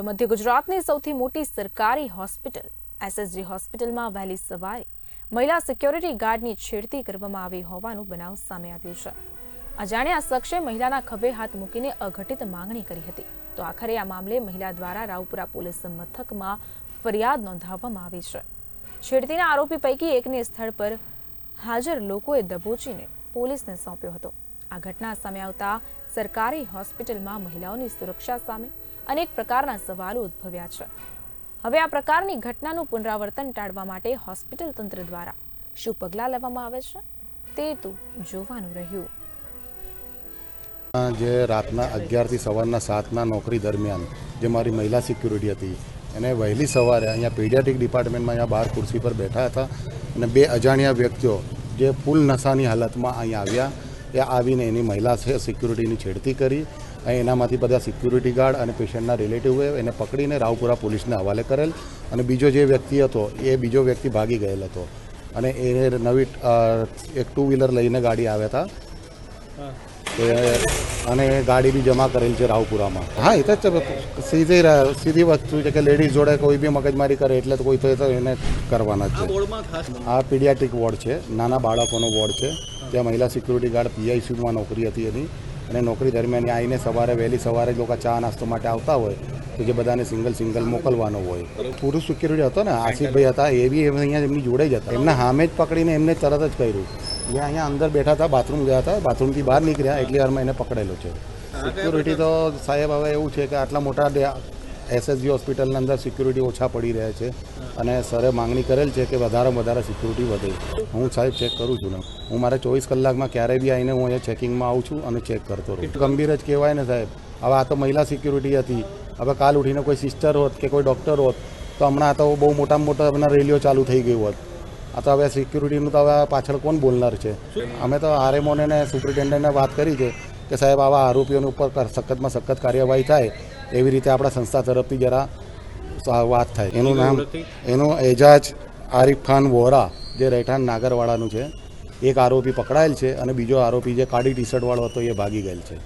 તો મધ્ય ગુજરાતની સૌથી મોટી સરકારી હોસ્પિટલ એસએસજી હોસ્પિટલમાં વહેલી સવારે મહિલા સિક્યોરિટી ગાર્ડની છેડતી કરવામાં આવી હોવાનું બનાવ સામે આવ્યો છે. અજાણ્યા શખ્સે મહિલાના ખભે હાથ મૂકીને અઘટિત માંગણી કરી હતી. તો આખરે આ મામલે મહિલા દ્વારા રાવપુરા પોલીસ મથકમાં ફરિયાદ નોંધાવવામાં આવી છે. છેડતીના આરોપી પૈકી એકને સ્થળ પર હાજર લોકોએ દબોચીને પોલીસને સોંપ્યો હતો. આ ઘટના સામે આવતા સરકારી હોસ્પિટલમાં મહિલાઓની સુરક્ષા સામે અનેક પ્રકારના સવાલો ઉદ્ભવ્યા છે. હવે આ પ્રકારની ઘટનાનું પુનરાવર્તન ટાળવા માટે હોસ્પિટલ તંત્ર દ્વારા શું પગલાં લેવામાં આવે છે? તે તો જોવાનું રહ્યું. જે રાતના અગિયારથી સવારના સાતના નોકરી દરમિયાન જે મારી મહિલા સિક્યુરિટી હતી, એને વહેલી સવારે અહીંયા પીડિયાટિક ડિપાર્ટમેન્ટમાં અહીંયા બહાર ખુરશી પર બેઠા હતા અને બે અજાણ્યા વ્યક્તિઓ જે ફૂલ નશાની હાલતમાં અહીંયા આવ્યા એ આવીને એની મહિલા છે સિક્યુરિટીની છેડતી કરી, અને એનામાંથી બધા સિક્યુરિટી ગાર્ડ અને પેશન્ટના રિલેટિવે એને પકડીને રાવપુરા પોલીસને હવાલે કરેલ, અને બીજો જે વ્યક્તિ હતો, એ બીજો વ્યક્તિ ભાગી ગયેલ હતો. અને એ નવી એક ટુ વ્હીલર લઈને ગાડી આવ્યા હતા. અને ગાડી બી જમા કરેલ છે રાવપુરામાં. હા એ તો જ સીધી સીધી વસ્તુ છે કે લેડીઝ જોડે કોઈ બી મગજમારી કરે એટલે તો કોઈ તો તો એને કરવાના જ છે. આ પીડિયાટ્રિક વોર્ડ છે. નાના બાળકોનો વોર્ડ છે. ત્યાં મહિલા સિક્યુરિટી ગાર્ડ પીઆઈસીયુમાં નોકરી હતી એની. અને નોકરી દરમિયાન આવીને સવારે વહેલી સવારે લોકો ચા નાસ્તો માટે આવતા હોય તો જે બધાને સિંગલ સિંગલ મોકલવાનો હોય. પુરુષ સિક્યુરિટી હતો ને આસિફભાઈ હતા એ બી એમ અહીંયા એમની જોડે જ હતા. એમને સામે જ પકડીને એમને તરત જ કર્યું. એ અહીંયા અંદર બેઠા હતા બાથરૂમ ગયા હતા. બાથરૂમથી બહાર નીકળ્યા, એટલી વારમાં એને પકડેલો છે. સિક્યુરિટી તો સાહેબ હવે એવું છે કે આટલા મોટા એસએસજી હોસ્પિટલની અંદર સિક્યુરિટી ઓછા પડી રહ્યા છે. અને સરે માંગણી કરેલ છે કે વધારેમાં વધારે સિક્યુરિટી વધે. હું સાહેબ ચેક કરું છું ને. હું મારે ચોવીસ કલાકમાં ક્યારેય બી આવીને હું અહીંયા ચેકિંગમાં આવું છું અને ચેક કરતો રહું ગંભીર જ કહેવાય ને સાહેબ. હવે આ તો મહિલા સિક્યુરિટી હતી. હવે કાલ ઉઠીને કોઈ સિસ્ટર હોત કે કોઈ ડૉક્ટર હોત, તો હમણાં તો બહુ મોટામાં મોટા હમણાં રેલીઓ ચાલુ થઈ ગયું હોત. આ તો હવે સિક્યુરિટીનું તો હવે પાછળ કોણ બોલનાર છે? અમે તો આરએમઓને ને સુપ્રિન્ટેન્ડન્ટને વાત કરી છે કે સાહેબ આવા આરોપીઓની ઉપર સખતમાં સખત કાર્યવાહી થાય એવી રીતે આપણા સંસ્થા તરફથી જરા વાત થાય. એનું નામ એનું એજાજ આરિફ ખાન વોરા જે રહેઠાણ નાગરવાડાનું છે એક આરોપી પકડાયેલ છે અને બીજો આરોપી જે કાળી ટી શર્ટવાળો હતો એ ભાગી ગયેલ છે.